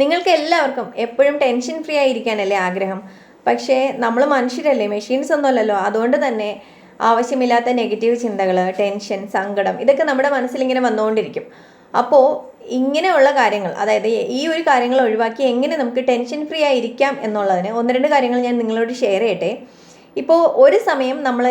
നിങ്ങൾക്ക് എല്ലാവർക്കും എപ്പോഴും ടെൻഷൻ ഫ്രീ ആയിരിക്കാനല്ലേ ആഗ്രഹം. പക്ഷേ നമ്മൾ മനുഷ്യരല്ലേ മെഷീൻസ് ഒന്നുമല്ലല്ലോ. അതുകൊണ്ട് തന്നെ ആവശ്യമില്ലാത്ത നെഗറ്റീവ് ചിന്തകൾ ടെൻഷൻ സങ്കടം ഇതൊക്കെ നമ്മുടെ മനസ്സിൽ ഇങ്ങനെ വന്നുകൊണ്ടിരിക്കും. അപ്പോൾ ഇങ്ങനെയുള്ള കാര്യങ്ങൾ അതായത് ഈ ഒരു കാര്യങ്ങൾ ഒഴിവാക്കി എങ്ങനെ നമുക്ക് ടെൻഷൻ ഫ്രീ ആയിരിക്കാം എന്നുള്ളതിന് ഒന്ന് രണ്ട് കാര്യങ്ങൾ ഞാൻ നിങ്ങളോട് ഷെയർ ചെയ്യട്ടെ. ഇപ്പോൾ ഒരു സമയം നമ്മൾ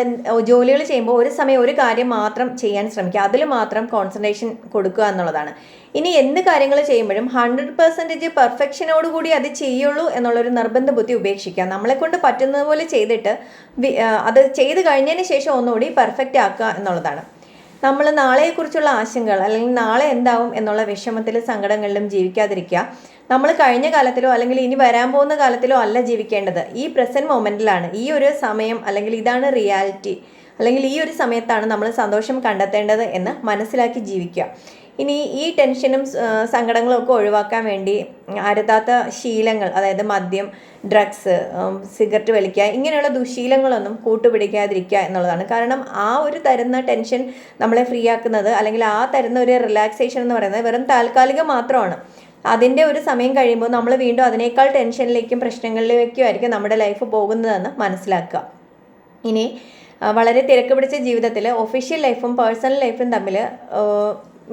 ജോലികൾ ചെയ്യുമ്പോൾ ഒരു സമയം ഒരു കാര്യം മാത്രം ചെയ്യാൻ ശ്രമിക്കുക. അതിൽ മാത്രം കോൺസെൻട്രേഷൻ കൊടുക്കുക എന്നുള്ളതാണ്. ഇനി എന്ത് കാര്യങ്ങൾ ചെയ്യുമ്പോഴും ഹൺഡ്രഡ് പെർസെന്റേജ് പെർഫെക്ഷനോടുകൂടി അത് ചെയ്യുള്ളൂ എന്നുള്ളൊരു നിർബന്ധ ബുദ്ധി ഉപേക്ഷിക്കുക. നമ്മളെ കൊണ്ട് പോലെ ചെയ്തിട്ട് അത് ചെയ്ത് കഴിഞ്ഞതിന് ശേഷം ഒന്നുകൂടി പെർഫെക്റ്റ് ആക്കുക എന്നുള്ളതാണ്. നമ്മൾ നാളെയെക്കുറിച്ചുള്ള ആശങ്കകൾ അല്ലെങ്കിൽ നാളെ എന്താവും എന്നുള്ള വിഷമത്തിൽ സങ്കടങ്ങളിലും ജീവിക്കാതിരിക്കുക. നമ്മൾ കഴിഞ്ഞ കാലത്തിലോ അല്ലെങ്കിൽ ഇനി വരാൻ പോകുന്ന കാലത്തിലോ അല്ല ജീവിക്കേണ്ടത്. ഈ പ്രസന്റ് മൊമെന്റിലാണ് ഈ ഒരു സമയം അല്ലെങ്കിൽ ഇതാണ് റിയാലിറ്റി അല്ലെങ്കിൽ ഈ ഒരു സമയത്താണ് നമ്മൾ സന്തോഷം കണ്ടെത്തേണ്ടത് എന്ന് മനസ്സിലാക്കി ജീവിക്കുക. ഇനി ഈ ടെൻഷനും സങ്കടങ്ങളും ഒക്കെ ഒഴിവാക്കാൻ വേണ്ടി അരുതാത്ത ശീലങ്ങൾ അതായത് മദ്യം ഡ്രഗ്സ് സിഗരറ്റ് വലിക്കുക ഇങ്ങനെയുള്ള ദുശീലങ്ങളൊന്നും കൂട്ടുപിടിക്കാതിരിക്കുക എന്നുള്ളതാണ്. കാരണം ആ ഒരു തരുന്ന ടെൻഷൻ നമ്മളെ ഫ്രീ ആക്കുന്നത് അല്ലെങ്കിൽ ആ തരുന്ന ഒരു റിലാക്സേഷൻ എന്ന് പറയുന്നത് വെറും താൽക്കാലികം മാത്രമാണ്. അതിന്റെ ഒരു സമയം കഴിയുമ്പോൾ നമ്മൾ വീണ്ടും അതിനേക്കാൾ ടെൻഷനിലേക്കും പ്രശ്നങ്ങളിലേക്കും ആയിരിക്കും നമ്മുടെ ലൈഫ് പോകുന്നതെന്ന് മനസ്സിലാക്കുക. ഇനി വളരെ തിരക്ക് പിടിച്ച ജീവിതത്തിൽ ഒഫീഷ്യൽ ലൈഫും പേഴ്സണൽ ലൈഫും തമ്മിൽ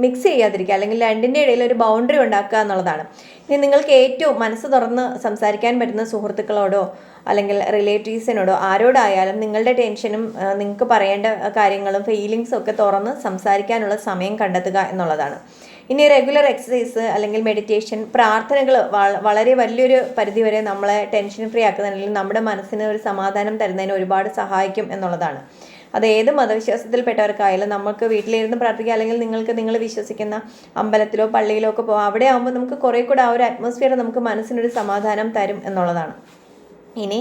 മിക്സ് ചെയ്യാതിരിക്കുക. അല്ലെങ്കിൽ രണ്ടിന്റെ ഇടയിൽ ഒരു ബൗണ്ടറി ഉണ്ടാക്കുക എന്നുള്ളതാണ്. ഇനി നിങ്ങൾക്ക് ഏറ്റവും മനസ്സ് തുറന്ന് സംസാരിക്കാൻ പറ്റുന്ന സുഹൃത്തുക്കളോടോ അല്ലെങ്കിൽ റിലേറ്റീവ്സിനോടോ ആരോടായാലും നിങ്ങളുടെ ടെൻഷനും നിങ്ങൾക്ക് പറയേണ്ട കാര്യങ്ങളും ഫീലിങ്സും ഒക്കെ തുറന്ന് സംസാരിക്കാനുള്ള സമയം കണ്ടെത്തുക എന്നുള്ളതാണ്. ഇനി റെഗുലർ എക്സസൈസ് അല്ലെങ്കിൽ മെഡിറ്റേഷൻ പ്രാർത്ഥനകൾ വളരെ വലിയൊരു പരിധിവരെ നമ്മളെ ടെൻഷൻ ഫ്രീ ആക്കുന്നതിനും നമ്മുടെ മനസ്സിന് ഒരു സമാധാനം തരുന്നതിന് ഒരുപാട് സഹായിക്കും എന്നുള്ളതാണ്. അത് ഏത് മതവിശ്വാസത്തിൽപ്പെട്ടവർക്കായാലും നമുക്ക് വീട്ടിലിരുന്ന് പ്രാർത്ഥിക്കുക അല്ലെങ്കിൽ നിങ്ങൾക്ക് നിങ്ങൾ വിശ്വസിക്കുന്ന അമ്പലത്തിലോ പള്ളിയിലോ ഒക്കെ പോകാം അവിടെ ആകുമ്പോൾ നമുക്ക് കുറേ കൂടെ ആ ഒരു അറ്റ്മോസ്ഫിയർ നമുക്ക് മനസ്സിനൊരു സമാധാനം തരും എന്നുള്ളതാണ്. ഇനി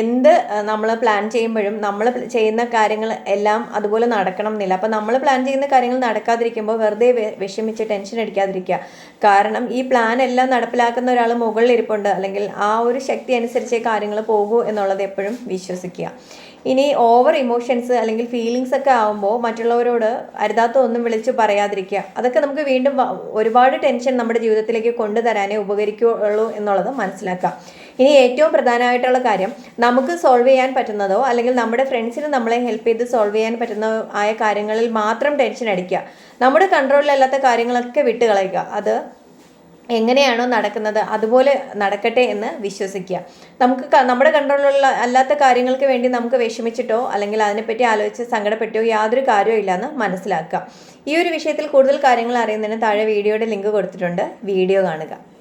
എന്ത് നമ്മൾ പ്ലാൻ ചെയ്യുമ്പോഴും നമ്മൾ ചെയ്യുന്ന കാര്യങ്ങൾ എല്ലാം അതുപോലെ നടക്കണം എന്നില്ല. അപ്പോൾ നമ്മൾ പ്ലാൻ ചെയ്യുന്ന കാര്യങ്ങൾ നടക്കാതിരിക്കുമ്പോൾ വെറുതെ വിഷമിച്ച് ടെൻഷൻ അടിക്കാതിരിക്കുക. കാരണം ഈ പ്ലാൻ എല്ലാം നടപ്പിലാക്കുന്ന ഒരാൾ മുകളിൽ ഇരിപ്പുണ്ട്. അല്ലെങ്കിൽ ആ ഒരു ശക്തി അനുസരിച്ചേ കാര്യങ്ങൾ പോകൂ എന്നുള്ളത് എപ്പോഴും വിശ്വസിക്കുക. ഇനി ഓവർ ഇമോഷൻസ് അല്ലെങ്കിൽ ഫീലിങ്സ് ഒക്കെ ആകുമ്പോൾ മറ്റുള്ളവരോട് അരുതാത്ത ഒന്നും വിളിച്ച് പറയാതിരിക്കുക. അതൊക്കെ നമുക്ക് വീണ്ടും ഒരുപാട് ടെൻഷൻ നമ്മുടെ ജീവിതത്തിലേക്ക് കൊണ്ടുതരാനേ ഉപകരിക്കുകയുള്ളൂ എന്നുള്ളത് മനസ്സിലാക്കുക. ഇനി ഏറ്റവും പ്രധാനമായിട്ടുള്ള കാര്യം നമുക്ക് സോൾവ് ചെയ്യാൻ പറ്റുന്നതോ അല്ലെങ്കിൽ നമ്മുടെ ഫ്രണ്ട്സിന് നമ്മളെ ഹെൽപ്പ് ചെയ്ത് സോൾവ് ചെയ്യാൻ പറ്റുന്ന ആയ കാര്യങ്ങളിൽ മാത്രം ടെൻഷൻ അടിക്കുക. നമ്മുടെ കൺട്രോളിലല്ലാത്ത കാര്യങ്ങളൊക്കെ വിട്ട് കളയുക. അത് എങ്ങനെയാണോ നടക്കുന്നത് അതുപോലെ നടക്കട്ടെ എന്ന് വിശ്വസിക്കുക. നമുക്ക് നമ്മുടെ കൺട്രോളിലുള്ള അല്ലാത്ത കാര്യങ്ങൾക്ക് വേണ്ടി നമുക്ക് വിഷമിച്ചിട്ടോ അല്ലെങ്കിൽ അതിനെപ്പറ്റി ആലോചിച്ച് സങ്കടപ്പെട്ടോ യാതൊരു കാര്യവും ഇല്ലയെന്ന് മനസ്സിലാക്കുക. ഈ ഒരു വിഷയത്തിൽ കൂടുതൽ കാര്യങ്ങൾ അറിയുന്നതിന് താഴെ വീഡിയോയുടെ ലിങ്ക് കൊടുത്തിട്ടുണ്ട്. വീഡിയോ കാണുക.